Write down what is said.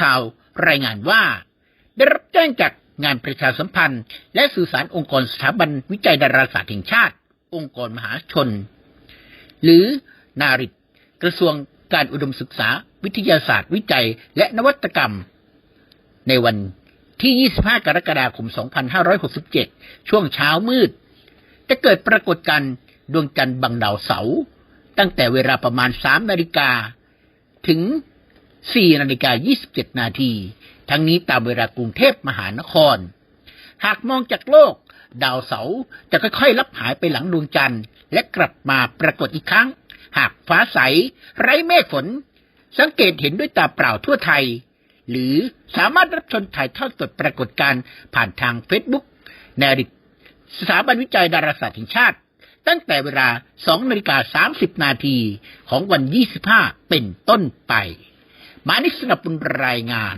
ข่าว รายงานว่า ได้รับแจ้งจากงานประชาสัมพันธ์ และสื่อสารองค์กรสถาบันวิจัยดาราศาสตร์แห่งชาติ องค์กรมหาชน หรือนาริตกระทรวงการอุดมศึกษา วิทยาศาสตร์ วิจัย และนวัตกรรม ในวันที่ 25 กรกฎาคม 2567 ช่วงเช้ามืด จะเกิดปรากฏการณ์ดวงจันทร์บังดาวเสาร์ตั้งแต่เวลาประมาณ 3 นาฬิกา ถึง 4นาฬิกา27 นาที ทั้งนี้ตามเวลากรุงเทพมหานคร หากมองจากโลก ดาวเสาร์จะค่อยๆลับหายไปหลังดวงจันทร์ และกลับมาปรากฏอีกครั้ง หากฟ้าใส ไร้เมฆฝน สังเกตเห็นด้วยตาเปล่าทั่วไทย หรือสามารถรับชมถ่ายทอดสดปรากฏการณ์ผ่านทางเฟซบุ๊กแนริสถาบันวิจัยดาราศาสตร์แห่งชาติตั้งแต่เวลา2นาฬิกา30 นาทีของวัน 25 เป็นต้นไป มานิสนับบุญรายงาน